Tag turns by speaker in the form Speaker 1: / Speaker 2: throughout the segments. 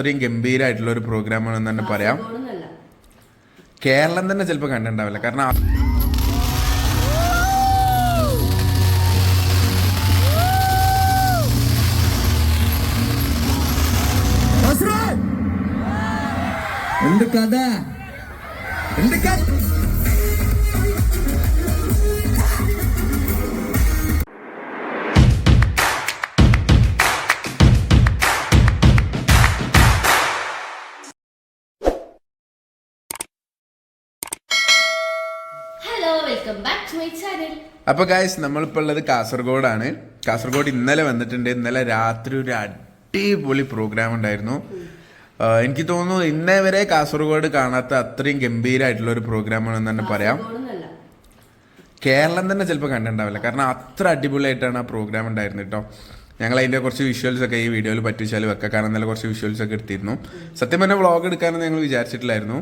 Speaker 1: അത്രയും ഗംഭീരമായിട്ടുള്ള ഒരു പ്രോഗ്രാമാണ് എന്ന് തന്നെ പറയാം. കേരളം തന്നെ ചിലപ്പോൾ കണ്ടിട്ടുണ്ടാവില്ല. കാരണം
Speaker 2: എന്ത് കഥ? എന്ത് കഥ?
Speaker 1: അപ്പൊ ഗായ്സ് നമ്മളിപ്പോൾ ഉള്ളത് കാസർഗോഡാണ്. കാസർഗോഡ് ഇന്നലെ വന്നിട്ടുണ്ട്. ഇന്നലെ രാത്രി ഒരു അടിപൊളി പ്രോഗ്രാം ഉണ്ടായിരുന്നു. എനിക്ക് തോന്നുന്നു ഇന്നേ വരെ കാസർഗോഡ് കാണാത്ത അത്രയും ഗംഭീരമായിട്ടുള്ള ഒരു പ്രോഗ്രാം ആണെന്ന് തന്നെ പറയാം. കേരളം തന്നെ ചിലപ്പോൾ കണ്ടിട്ടുണ്ടാവില്ല. കാരണം അത്ര അടിപൊളിയായിട്ടാണ് ആ പ്രോഗ്രാം ഉണ്ടായിരുന്നത് കേട്ടോ ഞങ്ങൾ അതിന്റെ കുറച്ച് വിഷ്വൽസ് ഒക്കെ ഈ വീഡിയോയിൽ പറ്റിച്ചാൽ വെക്കാം കാരണം നല്ല കുറച്ച് വിഷ്വൽസ് ഒക്കെ എടുത്തിരുന്നു. സത്യം പറഞ്ഞാൽ വ്ളോഗ് എടുക്കാനൊന്നും ഞങ്ങൾ വിചാരിച്ചിട്ടില്ലായിരുന്നു.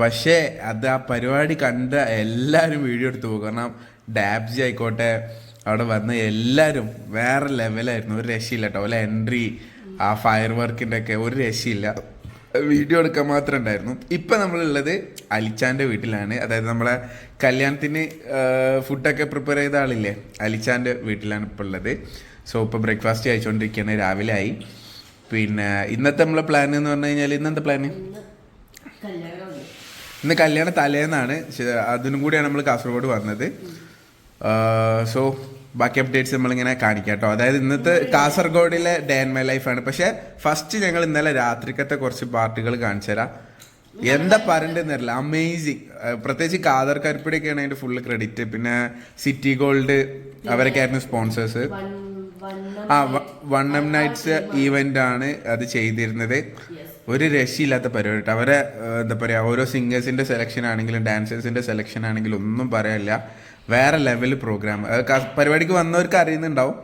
Speaker 1: പക്ഷേ അത് ആ പരിപാടി കണ്ട എല്ലാവരും വീഡിയോ എടുത്തു പോകും. കാരണം ഡാബ്ജി ആയിക്കോട്ടെ അവിടെ വന്ന എല്ലാവരും വേറെ ലെവലായിരുന്നു. ഒരു രക്ഷയില്ല കേട്ടോ. അല്ല എൻട്രി ആ ഫയർ വർക്കിന്റെ ഒക്കെ ഒരു രക്ഷയില്ല. വീഡിയോ എടുക്കാൻ മാത്രം ഉണ്ടായിരുന്നു. ഇപ്പം നമ്മളുള്ളത് അലിച്ചാന്റെ വീട്ടിലാണ്. അതായത് നമ്മളെ കല്യാണത്തിന് ഫുഡൊക്കെ പ്രിപ്പയർ ചെയ്ത ആളില്ലേ? അലിച്ചാന്റെ വീട്ടിലാണ് ഇപ്പോൾ ഉള്ളത്. സോ ഇപ്പോൾ ബ്രേക്ക്ഫാസ്റ്റ് കഴിച്ചുകൊണ്ടിരിക്കുകയാണ് രാവിലെ ആയി. പിന്നെ ഇന്നത്തെ നമ്മളെ പ്ലാൻ എന്ന് പറഞ്ഞു കഴിഞ്ഞാൽ ഇന്നെന്താ പ്ലാന്.
Speaker 3: ഇന്ന്
Speaker 1: കല്യാണ തലേന്നാണ്. അതിനും കൂടിയാണ് നമ്മൾ കാസർഗോഡ് വന്നത്. സോ ബാക്കി അപ്ഡേറ്റ്സ് നമ്മളിങ്ങനെ കാണിക്കാം കേട്ടോ അതായത് ഇന്നത്തെ കാസർഗോഡിലെ ഡേ ആൻഡ് മൈ ലൈഫാണ് പക്ഷേ ഫസ്റ്റ് ഞങ്ങൾ ഇന്നലെ രാത്രിക്കത്തെ കുറച്ച് പാർട്ടികൾ കാണിച്ചു തരാം. എന്താ പറയണ്ടെന്നറിയില്ല അമേസിങ് പ്രത്യേകിച്ച് കാദർ കരുപ്പിടിയൊക്കെയാണ് അതിന്റെ ഫുള്ള് ക്രെഡിറ്റ് പിന്നെ സിറ്റി ഗോൾഡ് അവരൊക്കെ ആയിരുന്നു സ്പോൺസേഴ്സ് ആ വൺ എം നൈറ്റ്സ് ഈവെന്റ് ആണ് അത് ചെയ്തിരുന്നത്. ഒരു രക്ഷയില്ലാത്ത പരിപാടി അവരെ എന്താ പറയുക ഓരോ സിംഗേഴ്സിന്റെ സെലക്ഷൻ ആണെങ്കിലും ഡാൻസേഴ്സിന്റെ സെലക്ഷൻ ആണെങ്കിലും ഒന്നും പറയാനില്ല വേറെ ലെവൽ പ്രോഗ്രാം പരിപാടിക്ക് വന്നവർക്ക് അറിയുന്നുണ്ടാവും.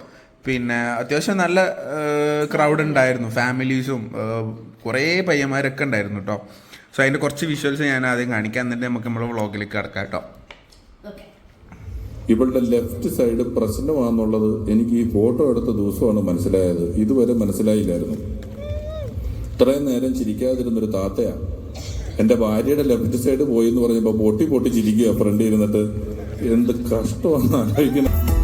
Speaker 1: പിന്നെ അത്യാവശ്യം നല്ല ക്രൗഡ് ഉണ്ടായിരുന്നു. ഫാമിലീസും കുറേ പയ്യന്മാരൊക്കെ ഉണ്ടായിരുന്നു കേട്ടോ. സോ അതിന്റെ കുറച്ച് വിഷ്വൽസ് ഞാൻ ആദ്യം കാണിക്കാൻ എന്നിട്ട് നമുക്ക് നമ്മുടെ വ്ളോഗിലേക്ക് കിടക്കാം കേട്ടോ.
Speaker 3: ഓക്കെ
Speaker 4: ഇവളുടെ ലെഫ്റ്റ് സൈഡ് പ്രശ്നമാണെന്നുള്ളത് എനിക്ക് ഈ ഫോട്ടോ എടുത്ത ദിവസമാണ് മനസ്സിലായത്. ഇതുവരെ മനസ്സിലായില്ലായിരുന്നു. ഇത്രയും നേരം ചിരിക്കാതിരുന്നൊരു താത്തയാ. എന്റെ ഭാര്യയുടെ ലെഫ്റ്റ് സൈഡ് പോയി എന്ന് പറഞ്ഞപ്പോൾ പൊട്ടി പൊട്ടി ചിരിക്കുക ഫ്രണ്ട് ഇരുന്നിട്ട്. എന്ത് കഷ്ടമാണെന്ന് ആലോചിക്കണം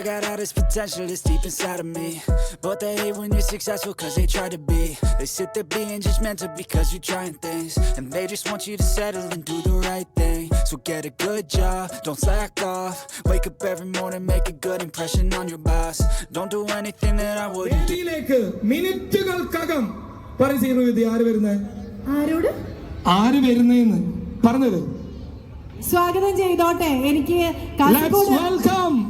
Speaker 5: I got all this potential that's deep inside of me But they hate when you're successful cause they try to be They sit there being judgmental because you're trying things And they just want you to settle and do the right thing So get a good job, don't slack off Wake up every morning, make a good impression on your boss Don't do anything that I wouldn't do
Speaker 6: മിനിറ്റുകൾക്കകം പറയൂ ഇത് ആര് വരുന്നത്
Speaker 7: ആരോട്
Speaker 6: ആര് വരുന്നതെന്ന് പറഞ്ഞത്
Speaker 7: സ്വാഗതം ചെയ്തോട്ടെ എനിക്ക്
Speaker 6: വെൽക്കം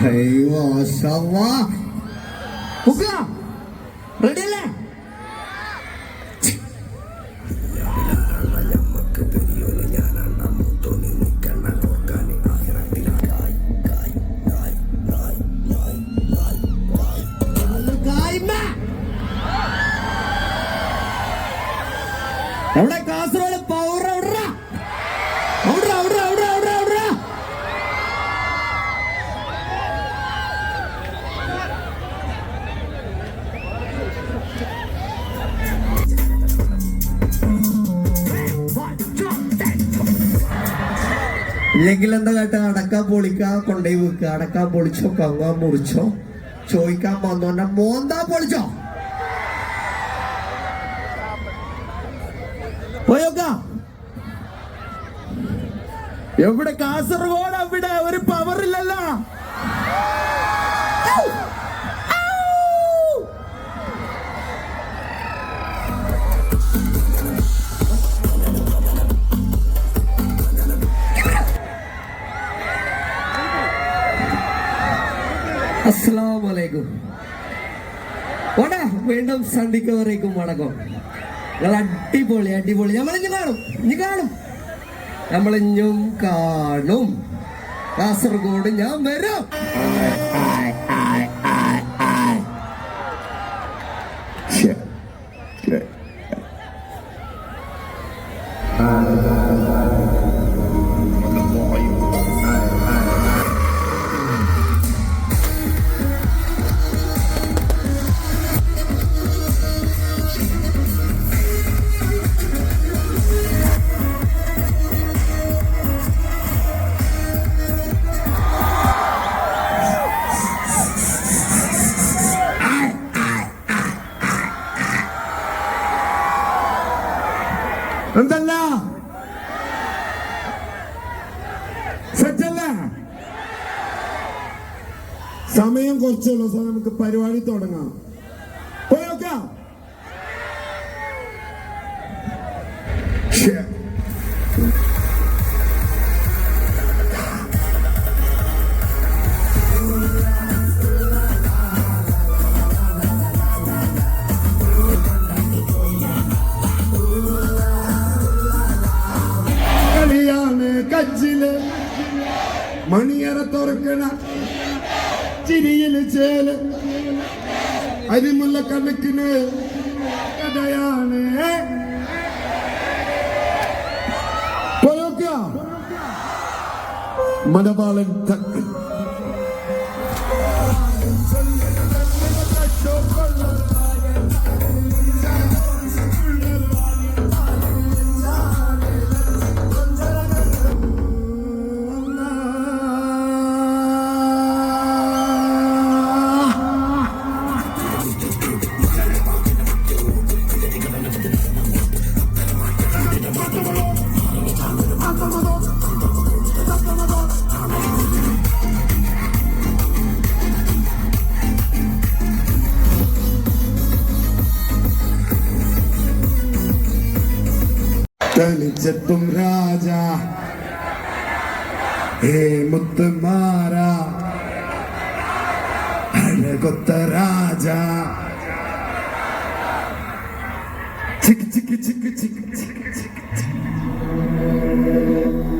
Speaker 2: ಅಯ್ಯೋ ಸವ್ವ ಉಗ್ರ ರೆಡಿಲ್ಲ ഇല്ലെങ്കിൽ എന്താ കേട്ട അടക്കാൻ പൊളിക്ക കൊണ്ടേ വെക്കുക അടക്കാൻ പൊളിച്ചോ കങ്ങാൻ മുറിച്ചോ ചോദിക്കാൻ വന്നോണ്ട മോന്താ പൊളിച്ചോ? പോയോക്ക എവിടെ കാസർഗോഡ് അവിടെ ഒരു പവർ അസ്സലാമു അലൈക്കും ഓടാ വീണ്ടും സന്ധിക്കവരേക്കും വണക്കം. നിങ്ങൾ അടിപൊളി അടിപൊളി. നമ്മളിഞ്ഞു കാണും ഇനി കാണും. നമ്മളിഞ്ഞും കാണും. കാസർഗോഡ് ഞാൻ വരും.
Speaker 6: എന്തല്ല? സെറ്റല്ല? സമയം കുറച്ചുള്ളൂ സാർ. നമുക്ക് പരിപാടി തുടങ്ങാം. പോയോക്കാം തുറക്കണ ചിരിയിൽ ചേൽ. അരിമുള്ള കണക്കിന് കഥയാണ്. മലബാളൻ തക്ക് തനിച്ചെത്തും രാജ. ഹേ മുത്തുമാര. അഴകൊത്ത രാജ. ചിക്ക് ചിക്ക് ചിക്ക് ചിക്ക് ചിക്ക് ചിക്ക്.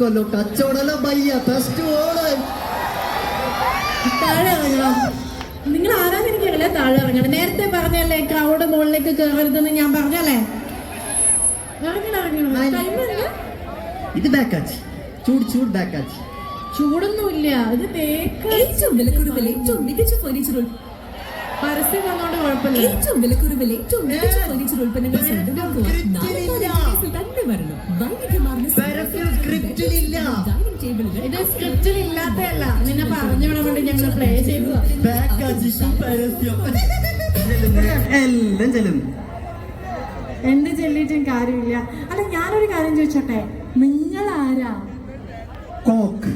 Speaker 8: കൊല്ലോ കച്ചവടമല്ല ബയ്യ ഫസ്റ്റ് ഓട്
Speaker 7: താഴെ ഇറങ്ങണം. നിങ്ങൾ ആരാന്ന് എനിക്കറിയില്ല താഴെ ഇറങ്ങണം? നേരത്തെ പറഞ്ഞല്ലേ ക്രൗഡ് മുകളിലേക്ക് കയറരുതെന്ന് ഞാൻ പറഞ്ഞല്ലേ?
Speaker 8: ഇത് ബാക്കാച്ചി ചൂട് ചൂട് ബാക്കാച്ചി
Speaker 7: ചൂടൊന്നുമില്ല. ഇത് തേക്ക്
Speaker 9: ഏറ്റവും വിലക്കുറവിൽ ഏറ്റവും മികച്ച ഫർണിച്ചർ
Speaker 7: പരസ്യം വന്നോണ്ട് കുഴപ്പമില്ല.
Speaker 9: ഏറ്റവും വിലക്കുറവിൽ ഏറ്റവും മികച്ച ഫർണിച്ചർ ഉൽപ്പന്നങ്ങൾ സ്വന്തമാക്കുവാൻ തന്നെ വരണം വൈവിധ്യമാർന്ന
Speaker 7: ഇത് സ്ക്രിപ്റ്റിൽ ഇല്ലാത്തതല്ല. നിന്നെ പറഞ്ഞു വിടാൻ ഞങ്ങൾ പ്ലേ
Speaker 8: എല്ലാം ചെല്ലും.
Speaker 7: എന്ത് ചെല്ലിയിട്ടും കാര്യമില്ല. അല്ല ഞാനൊരു കാര്യം ചോദിച്ചോട്ടെ? നിങ്ങൾ ആരാ
Speaker 8: കോക്ക്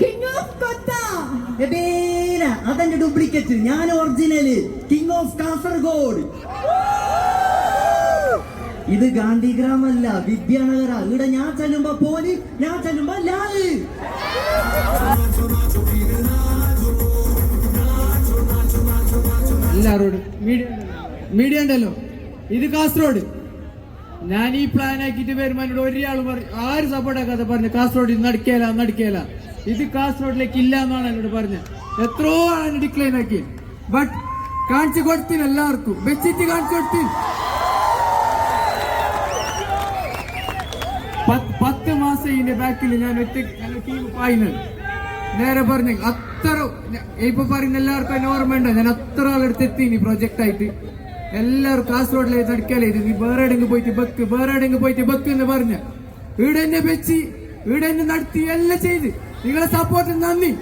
Speaker 7: കിങ് ഓഫ് കൊത്ത
Speaker 8: അതെന്റെ ഡ്യൂപ്ലിക്കേറ്റ് ഞാൻ ഒറിജിനൽ കിങ് ഓഫ് കാസർഗോഡ് ഇത് ഗാന്ധിഗ്രാമല്ല വിദ്യാനഗര. ഇവിടെ ഞാൻ ചെല്ലുമ്പോ പോലി ഞാൻ ചെല്ലുമ്പോ
Speaker 10: ലാൽ. മീഡിയ ഉണ്ടല്ലോ. ഇത് കാസർഗോഡ്. ഞാൻ ഈ പ്ലാൻ ആക്കിയിട്ട് വരുമ്പോൾ എന്നോട് ഒരാൾ പറഞ്ഞു ആരും സപ്പോർട്ട് ആക്കാതെ പറഞ്ഞു കാസർഗോഡ് നടക്കേല നടക്കേല. ഇത് കാസർഗോഡിലേക്ക് ഇല്ല എന്നാണ് എന്നോട് പറഞ്ഞത് എത്രയോ ആണ് ഡിക്ലൈൻ ആക്കി. ബട്ട് കാണിച്ചു കൊടുത്തിന് എല്ലാവർക്കും. വെച്ചിട്ട് കാണിച്ചു കൊടുത്തിന്. പത്ത് മാസം ഇതിന്റെ ബാക്കിൽ ഞാൻ ഒറ്റ ടീം പായുന്നത്. നേരെ പറഞ്ഞു അത്ര ഇപ്പൊ പറയുന്ന എല്ലാവർക്കും എന്നെ ഓർമ്മയുണ്ടോ ഞാൻ അത്ര ആളെടുത്ത് എത്തി ഇനി പ്രൊജക്ട് ആയിട്ട്. എല്ലാവരും കാസർഗോഡിലെ നടക്കലേ ഇത്. നീ വേറെ എവിടെയെങ്കിലും പോയിട്ട് ബക്ക് വേറെ എവിടെയെങ്കിലും പോയിട്ട് ബക്ക് എന്ന് പറഞ്ഞ. ഇവിടെ വെച്ച് ഇവിടെ നടത്തി എല്ലാം ചെയ്ത്. നിങ്ങളെ സപ്പോർട്ടിന് നന്ദി.